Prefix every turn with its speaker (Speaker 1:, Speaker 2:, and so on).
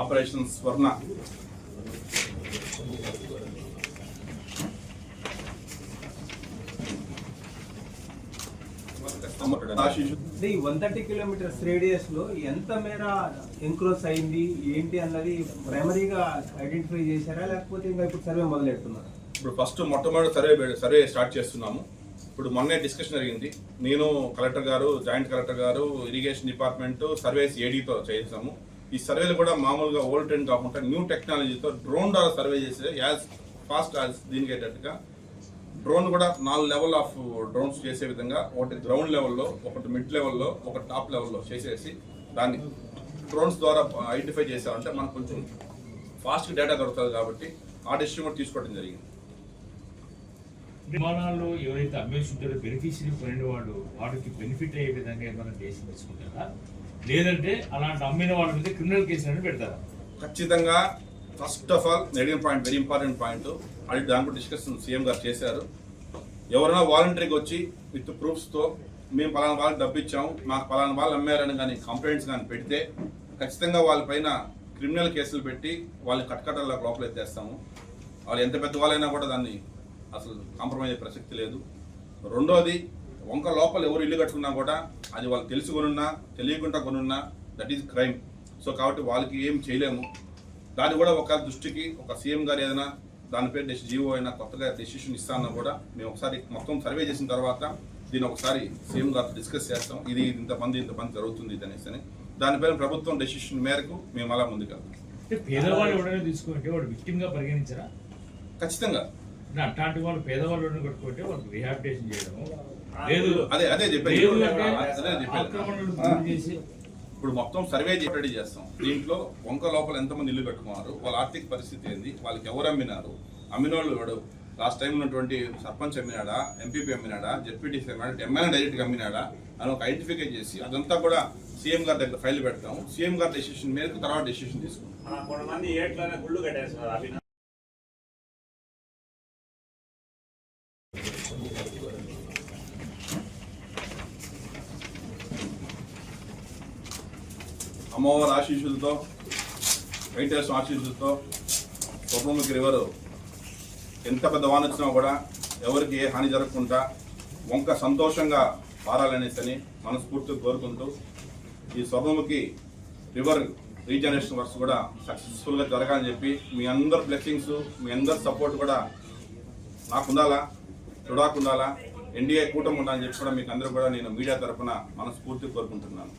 Speaker 1: Operation Swarna.
Speaker 2: One thirty kilometers రేడియస్లో ఎంత మేర ఎంక్రోస్ అయింది ఏంటి అన్నది ప్రైమరీగా ఐడెంటిఫై చేశారా? లేకపోతే ఇంకా ఇప్పుడు సర్వే మొదలెడుతున్నారా?
Speaker 1: ఇప్పుడు ఫస్ట్ మొట్టమొదటి సర్వే సర్వే స్టార్ట్ చేస్తున్నాము. ఇప్పుడు మొన్నే డిస్కషన్ జరిగింది. నేను కలెక్టర్ గారు జాయింట్ కలెక్టర్ గారు ఇరిగేషన్ డిపార్ట్మెంట్ సర్వేస్ ఏడీతో చేసాము. ఈ సర్వేలు కూడా మామూలుగా ఓల్డ్ ట్రెండ్ కాకుండా న్యూ టెక్నాలజీతో డ్రోన్ ద్వారా సర్వే చేసే యాజ్ ఫాస్ట్ యాజ్ దీనికి అయ్యేటట్టుగా డ్రోన్ కూడా నాలుగు లెవెల్ ఆఫ్ డ్రోన్స్ చేసే విధంగా ఒకటి గ్రౌండ్ లెవెల్లో ఒకటి మిడ్ లెవెల్లో ఒకటి టాప్ లెవెల్లో చేసేసి దాన్ని డ్రోన్స్ ద్వారా ఐడెంటిఫై చేసామంటే మనకు కొంచెం ఫాస్ట్ డేటా దొరుకుతుంది కాబట్టి ఆ డెసిషన్ కూడా తీసుకోవడం జరిగింది.
Speaker 3: విమానాల్లో ఎవరైతే అమ్మేస్తుంటారో బెనిఫిషియరీ పొందిన వాడు వాడికి బెనిఫిట్ అయ్యే విధంగా ఏమైనా దేశం తీసుకుంటారా లేదంటే అలాంటి అమ్మిన వాళ్ళ మీద క్రిమినల్ కేసు అనేది పెడతారా?
Speaker 1: ఖచ్చితంగా. ఫస్ట్ ఆఫ్ ఆల్ అడిగిన పాయింట్ వెరీ ఇంపార్టెంట్ పాయింట్ అది దాంట్లో డిస్కషన్ సీఎం గారు చేశారు. ఎవరైనా వాలంటరీకి వచ్చి విత్ ప్రూఫ్స్తో మేము పలానా వాళ్ళకి డబ్బు ఇచ్చాము మాకు పలానా వాళ్ళు అమ్మారని కానీ కంప్లైంట్స్ కానీ పెడితే ఖచ్చితంగా వాళ్ళపైన క్రిమినల్ కేసులు పెట్టి వాళ్ళని కట్కటల్లో లోపల ఎత్తేస్తాము వాళ్ళు ఎంత పెద్ద వాళ్ళైనా కూడా దాన్ని అసలు కాంప్రమైజ్ అయ్యే ప్రసక్తి లేదు. రెండోది వంక లోపల ఎవరు ఇల్లు కట్టుకున్నా కూడా అది వాళ్ళు తెలిసి కొనున్నా తెలియకుండా కొనున్నా దట్ ఈజ్ క్రైమ్ సో కాబట్టి వాళ్ళకి ఏం చేయలేము. దాన్ని కూడా ఒక దృష్టికి ఒక సీఎం గారు ఏదైనా దాని పేరు డెసి జీవో అయినా కొత్తగా డెసిషన్ ఇస్తానన్నా కూడా మేము ఒకసారి మొత్తం సర్వే చేసిన తర్వాత దీన్ని ఒకసారి సీఎం గారితో డిస్కస్ చేస్తాం. ఇది ఇంతమంది ఇంతమంది జరుగుతుంది ఇది అనేసి అని. దానిపైన ప్రభుత్వం డెసిషన్ మేరకు మేము అలా ముందుకెళ్తాం. ఖచ్చితంగా.
Speaker 3: అట్లాంటి వాళ్ళు పేదవాళ్ళు కట్టుకుంటే వాళ్ళకి రిహాబిటేషన్ చేయడం లేదు.
Speaker 1: అదే అదే
Speaker 3: చేసి
Speaker 1: ఇప్పుడు మొత్తం సర్వే రెడీ చేస్తాం. దీంట్లో వంక లోపల ఎంతమంది ఇల్లు కట్టుకున్నారు వాళ్ళ ఆర్థిక పరిస్థితి ఏంది వాళ్ళకి ఎవరు అమ్మినారు అమ్మిన వాళ్ళు ఎవడు లాస్ట్ టైం ఉన్నటువంటి సర్పంచ్ అమ్మినాడా ఎంపీపీ అమ్మినాడా జెడ్పీటీసీ అమ్మినాడా ఎమ్మెల్యే డైరెక్ట్గా అమ్మినాడా అని ఒక ఐడెంటిఫై చేసి అదంతా కూడా సీఎం గారి దగ్గర ఫైల్ పెడతాం. సీఎం గారి డెసిషన్ మేరకు తర్వాత డెసిషన్ తీసుకుంటాం. అమ్మవారి ఆశీస్సులతో వెంకటేశ్వర ఆశీస్సులతో కుటుంబకి రివర్. ఎంత పెద్ద వాన వచ్చినా కూడా ఎవరికి ఏ హాని జరగకుండా వంక సంతోషంగా పారాలనేసని మనస్ఫూర్తిగా కోరుకుంటూ ఈ స్వర్ణముఖి రివర్ రీజనరేషన్ వర్క్స్ కూడా సక్సెస్ఫుల్గా జరగాలని చెప్పి మీ అందరు బ్లెస్సింగ్స్ మీ అందరి సపోర్ట్ కూడా నాకుండాలా ఉండాలా ఎన్డీఏ కూటమి ఉండాలని చెప్పి కూడా మీకు అందరూ కూడా నేను మీడియా తరఫున మనస్ఫూర్తిగా కోరుకుంటున్నాను.